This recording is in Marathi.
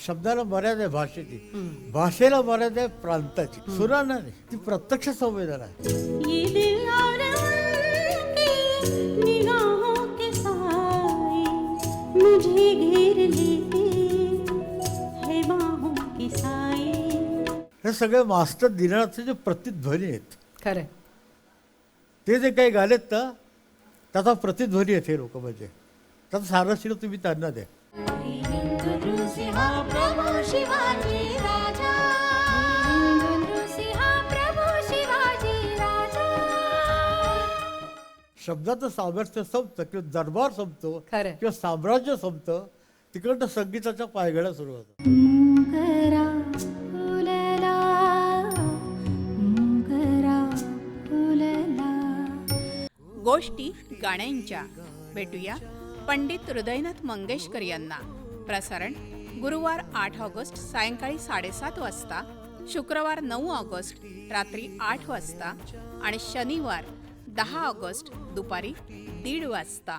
शब्दाला मर्यादा आहे भाषेची. भाषेला मर्यादा आहे प्रांताची. सुरांना नाही. ती प्रत्यक्ष संवेदना आहे. ये दिल और उनकी निगाहों के साए मुझे घेर लेते है बाहों के साए हे सगळे मास्टर दिनाचे जे प्रतिध्वनी आहेत. खरंय ते जे काही गालेत ना त्याचा प्रतिध्वनी आहेत हे लोक म्हणजे. त्याचं सारशील तुम्ही त्यांना द्या. प्रभू शिवाजी राजा। प्रभू शिवाजी राजा। शब्दाचं सामर्थ्य संपतं किंवा दरबार संपतो. किंवा साम्राज्य संपतं तिकडनं संगीताच्या पायघड्या सुरू होतात. मुंगरा फुलला मुंगरा फुलला. गोष्टी गाण्यांच्या. भेटूया पंडित हृदयनाथ मंगेशकर यांना. प्रसारण गुरुवार आठ ऑगस्ट सायंकाळी साडेसात वाजता शुक्रवार नऊ ऑगस्ट रात्री आठ वाजता आणि शनिवार दहा ऑगस्ट दुपारी दीड वाजता.